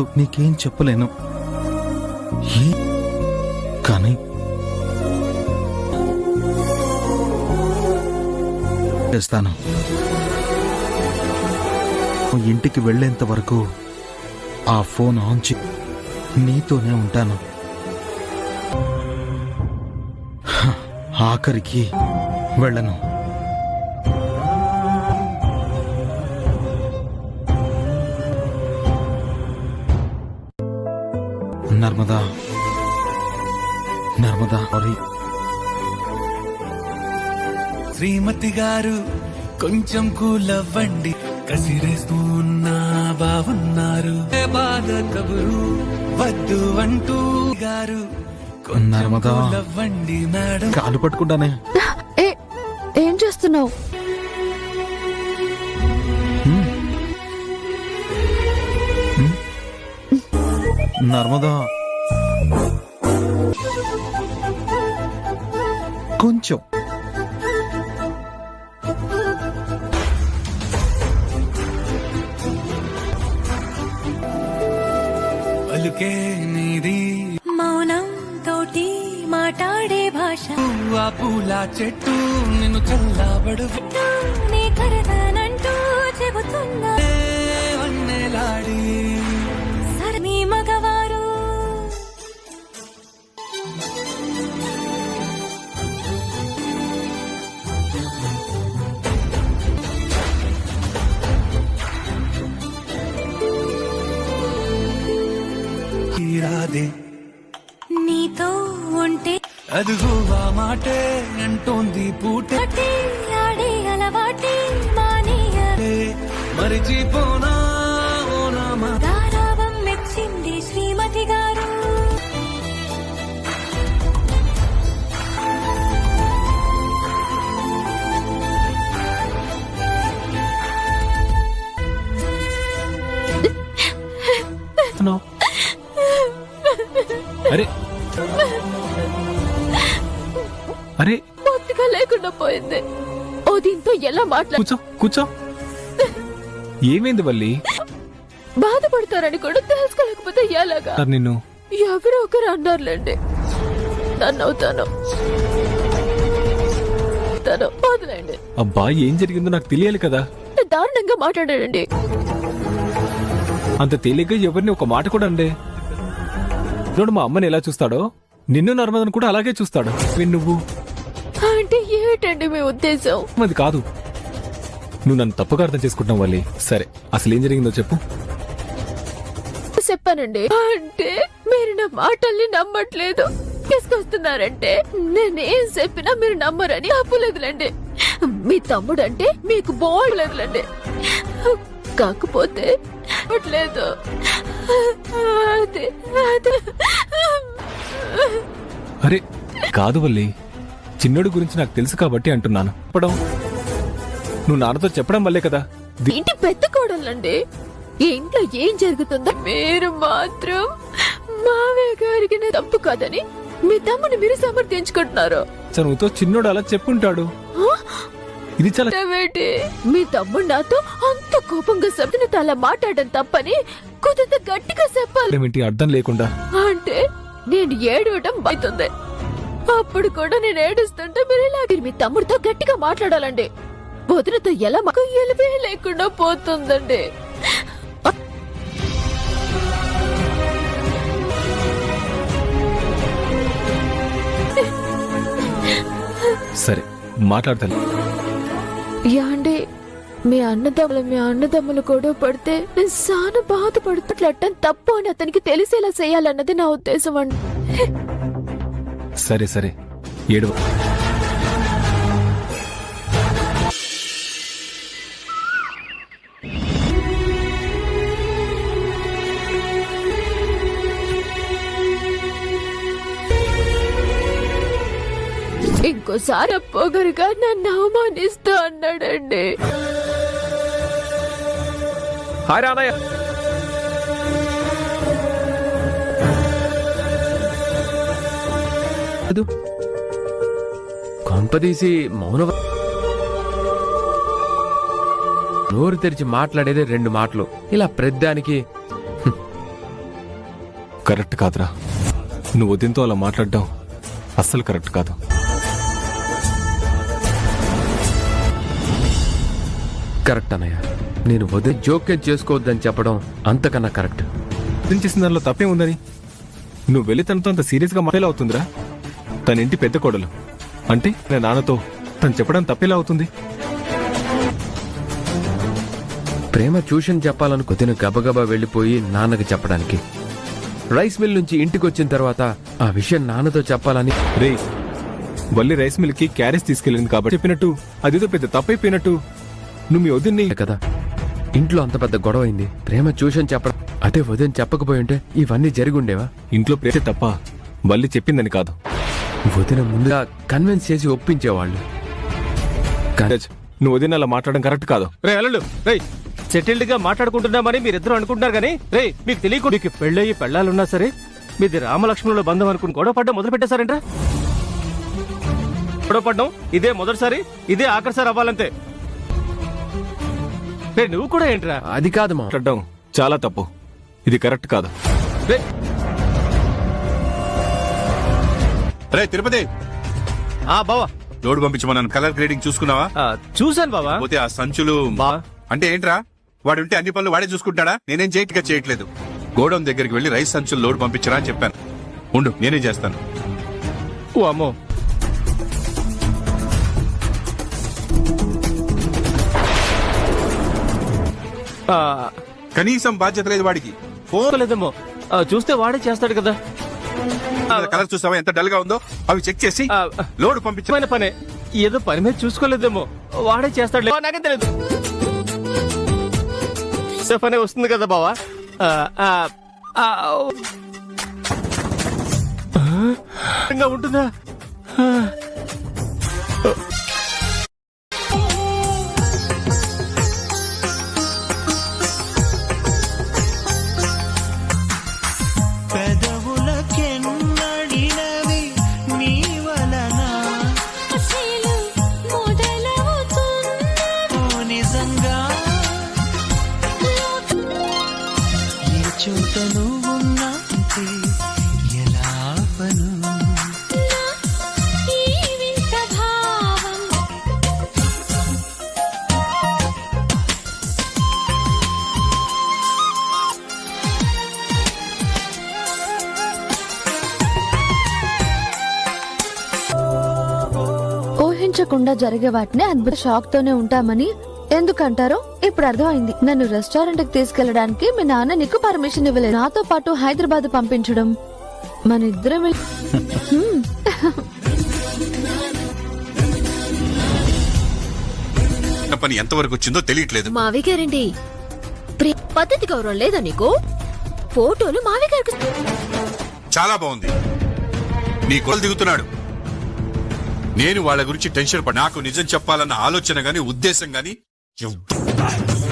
ఇప్పుడు నీకేం చెప్పలేను. ఏ? కానీ చేస్తాను. ఇంటికి వెళ్ళేంత వరకు ఆ ఫోన్ ఆన్ చే నీతోనే ఉంటాను. ఆఖరికి వెళ్ళను. నర్మదా. నర్మదా సారీ శ్రీమతి గారు కొంచెం కూలవ్వండి. కసిరేస్తూ ఉన్నా బాగున్నారు బాధ కబురు వద్దు అంటూ గారు. కొంచెం నర్మదా. కూలవ్వండి మేడం. కాలు పట్టుకుంటానే. ఏ ఏం చేస్తున్నావు? నర్మదా. కొంచెం. పలుకే నీది. మౌనం తోటి మాట్లాడే భాష. ఆ పూల చెట్టు నిన్ను చల్లబడు నీ కరదానంటూ చెబుతున్నా. వన్నెలాడి. రాదే నీతో ఉంటే అదుగు ఆ మాటే అంటోంది పూటే. ఆడే అలవాటే మరిచిపోనా? అరే. పూర్తిగా లేకుండా పోయింది. ఓ దీంతో ఎలా మాట్లా కూర్చో కూర్చో. ఏమైంది వల్లి? బాధపడతారని కూడా తెలుసుకోలేకపోతే ఎలాగా? నిన్ను ఎవరో ఒకరు అన్నారులేండి. నన్ను అవుతాను తను వదిలేండి అబ్బా ఏం జరిగిందో నాకు తెలియాలి కదా. దారుణంగా మాట్లాడాడండి. అంత తేలిగ్గా ఎవరిని ఒక మాట కూడా అండే చూడు మా అమ్మని ఎలా చూస్తాడో? నిన్ను నర్మదను కూడా అలాగే చూస్తాడు. నువ్వు అంటే ఏమిటండి మీ ఉద్దేశం? అది కాదు. నువ్వు నన్ను తప్పుగా అర్థం చేసుకుంటున్నావు వల్లి. సరే అసలు ఏం జరిగిందో చెప్పు. చెప్పానండి. అంటే మీరు నా మాటల్ని నమ్మట్లేదు. తీసుకొస్తున్నారంటే నేనేం చెప్పినా మీరు నమ్మరని అప్పులేదులేండి మీ తమ్ముడు అంటే మీకు బాగలేదులేండి కాకపోతే లేదు అదే అదే. అరే కాదు వల్లి. చిన్నోడు గురించి నాకు తెలుసు కాబట్టి అంటున్నాను. చెప్పడం? నువ్వు నాన్నతో చెప్పడం వల్లే కదా? ఇంటి పెద్ద కోడలండి? ఇంట్లో ఏం జరుగుతుందో మీరు మాత్రం మావయ్య గారికి తప్పు కాదని మీ తమ్ముని మీరు సమర్థించుకుంటున్నారు. చనువుతో చిన్నోడు అలా చెప్పుంటాడు. ఇది చాలా ఏంటి మీ తమ్ముడు నాతో అంత కోపంగా శబ్దనతో అలా మాట్లాడడం తప్పని కుదిరితే గట్టిగా చెప్పాలి. ఏంటి అర్థం లేకుండా? అంటే నేను ఏడవటం అవుతుంది అప్పుడు కూడా నేను ఏడుస్తుంటే మీరు ఇలాగే మీ తమ్ముడితో గట్టిగా మాట్లాడాలండి. వదినతో ఎలా మాకు ఎలివే లేకుండా పోతుందండి. సరే మాట్లాడతాను. యాండి మీ అన్నదమ్ములు మీ అన్నదమ్ములు గొడవ పడితే నేను చాలా బాధపడుతున్నట్లట్టం తప్పు అని అతనికి తెలిసేలా చేయాలన్నది నా ఉద్దేశం అండి. సరే సరే. ఏడు. ఇంకోసారి పొగరుగా నన్ను అవమానిస్తూ అన్నాడండి. హాయ్ రానయ్య కొంపదీసి మౌన నోరు తెరిచి మాట్లాడేదే రెండు మాటలు. ఇలా ప్రతిదానికి హ్మ్, కరెక్ట్ కాదురా. నువ్వు వదినతో అలా మాట్లాడడం అస్సలు కరెక్ట్ కాదు. కరెక్ట్ అన్నయ్య. నేను వదిలి జోక్యం చేసుకోవద్దని చెప్పడం అంతకన్నా కరెక్ట్. చేసిన దానిలో తప్పే ఉందని నువ్వు వెళ్ళి తనతో అంత సీరియస్గా మాట్లాడే అవుతుందిరా? తన ఇంటి పెద్ద కోడలు. అంటే నా నాన్నతో తను చెప్పడం తప్పేలా అవుతుంది? ప్రేమ ట్యూషన్ చెప్పాలనుకో వదిన గబగబా వెళ్ళిపోయి నాన్నకి చెప్పడానికి. రైస్ మిల్ నుంచి ఇంటికి వచ్చిన తర్వాత ఆ విషయం నాన్నతో చెప్పాలని రే వల్లి రైస్ మిల్కి క్యారేజ్ తీసుకెళ్ళింది కాబట్టి చెప్పినట్టు అదేదో పెద్ద తప్పైపోయినట్టు. నువ్వు మీ వదిన్ని కదా. ఇంట్లో అంత పెద్ద గొడవ అయింది. ప్రేమ ట్యూషన్ చెప్పడం అదే వదిన చెప్పకపోయి ఉంటే ఇవన్నీ జరిగి ఉండేవా? ఇంట్లో ప్రేమ తప్ప వల్లి చెప్పిందని కాదు. వదిన ముందుగా కన్విన్స్ చేసి ఒప్పించేవాళ్ళు. నువ్వు వదిన అలా మాట్లాడడం కరెక్ట్ కాదు. రే అల్లుడు రే సెటిల్డ్గా మాట్లాడుకుంటున్నామని మీరిద్దరు అనుకుంటున్నారు కానీ రే మీకు తెలియకుండా మీకు పెళ్ళయి పెళ్ళాలున్నా సరే మీది రామలక్ష్మణుల బంధం అనుకుని గొడవ పడ్డం మొదలు పెట్టేశారంట గొడవ పడ్డం ఇదే మొదటిసారి ఇదే ఆఖరిసారి అవ్వాలంతే. రే నువ్వు కూడా ఏంట్రా? అది కాదు మా మాట్లాడడం చాలా తప్పు. ఇది కరెక్ట్ కాదు. రే రే తిరుపతి. ఆ బావా. లోడ్ పంపించమన్నాను కలర్ గ్రేడింగ్ చూసుకున్నావా? ఆ, చూశాను బావా. పోతే ఆ సంచులు బా. అంటే ఏంట్రా? వాడు ఉంటే అన్ని పనులు వాడే చూసుకుంటాడా? నేనేం చేయట్గా చేయట్లేదు. గోడౌన్ దగ్గరికి వెళ్ళి రైస్ సంచులు లోడ్ పంపించరా అని చెప్పాను. ఉండు నేనే చేస్తాను. ఓ అమ్మో. ఆ, కనీసం బాధ్యత లేదు వాడికి. ఫోన్ లేదేమో ఆ, చూస్తే వాడే చేస్తాడు కదా. కలర్ చూసావా? ఎంత డల్గా ఉందో? అవి చెక్ చేసి లోడ్ పంపించ. ఇష్టమైన పనే. ఏదో పని మీద చూసుకోలేదేమో. వాడే చేస్తాడు. నాకే తెలియదు పనే వస్తుంది కదా బావా? ఉంటుందా? చోట నువ్వున్నాంటే ఎలా పను? ఈ వింత భావం. ఊహించకుండా జరిగే వాటిని అద్భుత షాక్ తోనే ఉంటామని ఎందుకంటారో ఇప్పుడు అర్థమైంది. నన్ను రెస్టారెంట్కి తీసుకెళ్ళడానికి మీ నాన్న నీకు పర్మిషన్ ఇవ్వలేదు. నాతో పాటు హైదరాబాద్ పంపించడం. మన ఇద్దరం. పని ఎంతవరకు వచ్చిందో తెలియట్లేదు. మావి గారండి ప్రి- పద్ధతి గౌరవం లేదా నీకు? ఫోటోలు మావి గారికి చాలా బాగుంది. నీ కొలు దిగుతున్నాడు. నేను వాళ్ళ గురించి టెన్షన్ పడి నాకు నిజం చెప్పాలన్న ఆలోచన గాని ఉద్దేశం గాని Tchum.